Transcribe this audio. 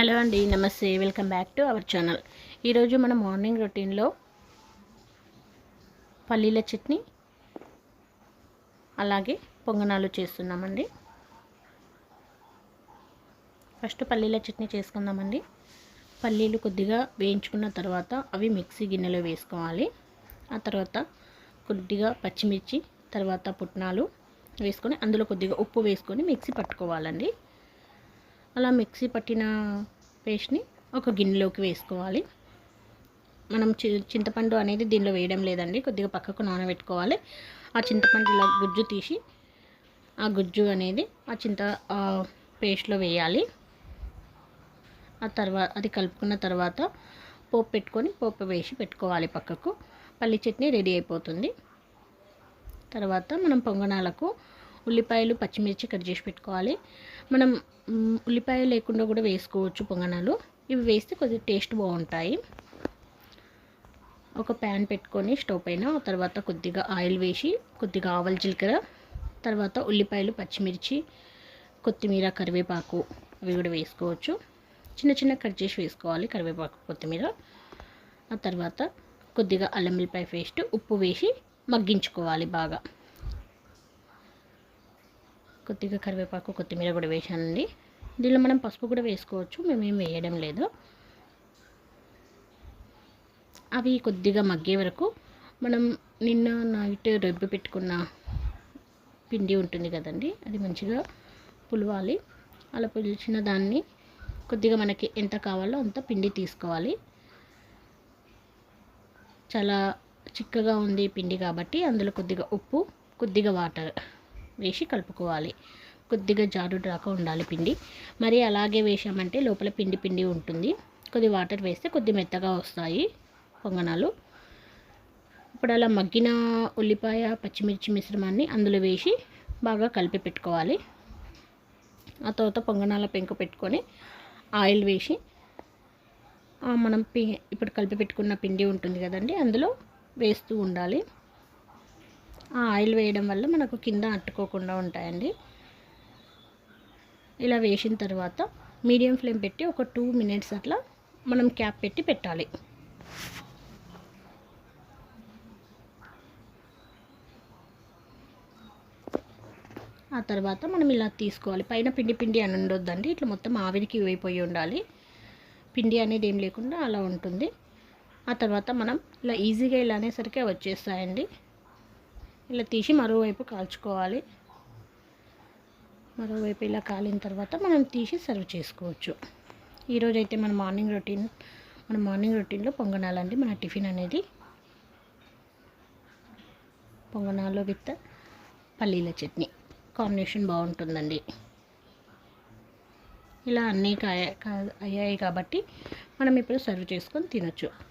Hello అండి నమస్తే. Welcome back to our channel. ఈరోజు మన మార్నింగ్ రొటీన్లో పల్లీల చట్నీ అలాగే పొంగనాలు చేస్తున్నామండి. ఫస్ట్ పల్లీల చట్నీ చేసుకుందామండి. పల్లీలు కొద్దిగా వేయించుకున్న తర్వాత అవి మిక్సీ గిన్నెలో వేసుకోవాలి. ఆ తర్వాత కొద్దిగా పచ్చిమిర్చి తర్వాత పుట్నాలు వేసుకొని అందులో కొద్దిగా ఉప్పు వేసుకొని మిక్సీ పట్టుకోవాలండి. అలా మిక్సీ పట్టిన పేస్ట్ని ఒక గిన్నెలోకి వేసుకోవాలి. మనం చి చింతపండు అనేది దీనిలో వేయడం లేదండి. కొద్దిగా పక్కకు నానబెట్టుకోవాలి. ఆ చింతపండు ఇలా గుజ్జు తీసి ఆ గుజ్జు అనేది ఆ చింత పేస్ట్లో వేయాలి. ఆ తర్వాత అది కలుపుకున్న తర్వాత పోపు పెట్టుకొని పోపు వేసి పెట్టుకోవాలి పక్కకు. పల్లి చట్నీ రెడీ అయిపోతుంది. తర్వాత మనం పొంగనాలకు ఉల్లిపాయలు పచ్చిమిర్చి కట్ చేసి పెట్టుకోవాలి. మనం ఉల్లిపాయ లేకుండా కూడా వేసుకోవచ్చు పొంగనాలు. ఇవి వేస్తే కొద్దిగా టేస్ట్ బాగుంటాయి. ఒక ప్యాన్ పెట్టుకొని స్టవ్ పైన తర్వాత కొద్దిగా ఆయిల్ వేసి కొద్దిగా ఆవల జీలకర్ర తర్వాత ఉల్లిపాయలు పచ్చిమిర్చి కొత్తిమీర కరివేపాకు అవి కూడా వేసుకోవచ్చు. చిన్న చిన్న కట్ చేసి వేసుకోవాలి కరివేపాకు కొత్తిమీర. ఆ తర్వాత కొద్దిగా అల్లం వెల్లిపాయ పేస్ట్ ఉప్పు వేసి మగ్గించుకోవాలి బాగా. కొద్దిగా కరివేపాకు కొత్తిమీర కూడా వేసానండి దీనిలో మనం పసుపు కూడా వేసుకోవచ్చు మేమేం వేయడం లేదు. అవి కొద్దిగా మగ్గే వరకు మనం నిన్న నైట్ రెబ్బి పెట్టుకున్న పిండి ఉంటుంది కదండి అది మంచిగా పులవాలి. అలా పులిచిన దాన్ని కొద్దిగా మనకి ఎంత కావాలో అంత పిండి తీసుకోవాలి. చాలా చిక్కగా ఉంది పిండి కాబట్టి అందులో కొద్దిగా ఉప్పు కొద్దిగా వాటర్. వేసి కలుపుకోవాలి. కొద్దిగా జారు రాక ఉండాలి పిండి. మరి అలాగే వేసామంటే లోపల పిండి పిండి ఉంటుంది. కొద్ది వాటర్ వేస్తే కొద్ది మెత్తగా వస్తాయి పొంగనాలు. ఇప్పుడు అలా మగ్గిన ఉల్లిపాయ పచ్చిమిర్చి మిశ్రమాన్ని అందులో వేసి బాగా కలిపి పెట్టుకోవాలి. ఆ తర్వాత పొంగనాల పెంకు పెట్టుకొని ఆయిల్ వేసి మనం పి ఇప్పుడు కలిపి పెట్టుకున్న పిండి ఉంటుంది కదండి అందులో వేస్తూ ఉండాలి. ఆ ఆయిల్ వేయడం వల్ల మనకు కింద అట్టుకోకుండా ఉంటాయండి. ఇలా వేసిన తర్వాత మీడియం ఫ్లేమ్ పెట్టి ఒక టూ మినిట్స్ అట్లా మనం క్యాప్ పెట్టి పెట్టాలి. ఆ తర్వాత మనం ఇలా తీసుకోవాలి. పైన పిండి పిండి అని ఉండొద్దండి. ఇట్లా మొత్తం ఆవిరికి అయిపోయి ఉండాలి. పిండి అనేది ఏం లేకుండా అలా ఉంటుంది. ఆ తర్వాత మనం ఇలా ఈజీగా ఇలా అనేసరికి వచ్చేస్తాయండి. ఇలా తీసి మరోవైపు కాల్చుకోవాలి. మరోవైపు ఇలా కాలిన తర్వాత మనం తీసి సర్వ్ చేసుకోవచ్చు. ఈరోజు అయితే మన మార్నింగ్ రొటీన్ మన మార్నింగ్ రొటీన్లో పొంగనాలండి. మన టిఫిన్ అనేది పొంగనాలు విత్ పల్లీల చట్నీ. కాంబినేషన్ బాగుంటుందండి. ఇలా అన్నీ కాయ అయ్యాయి కాబట్టి మనం ఇప్పుడు సర్వ్ చేసుకొని తినొచ్చు.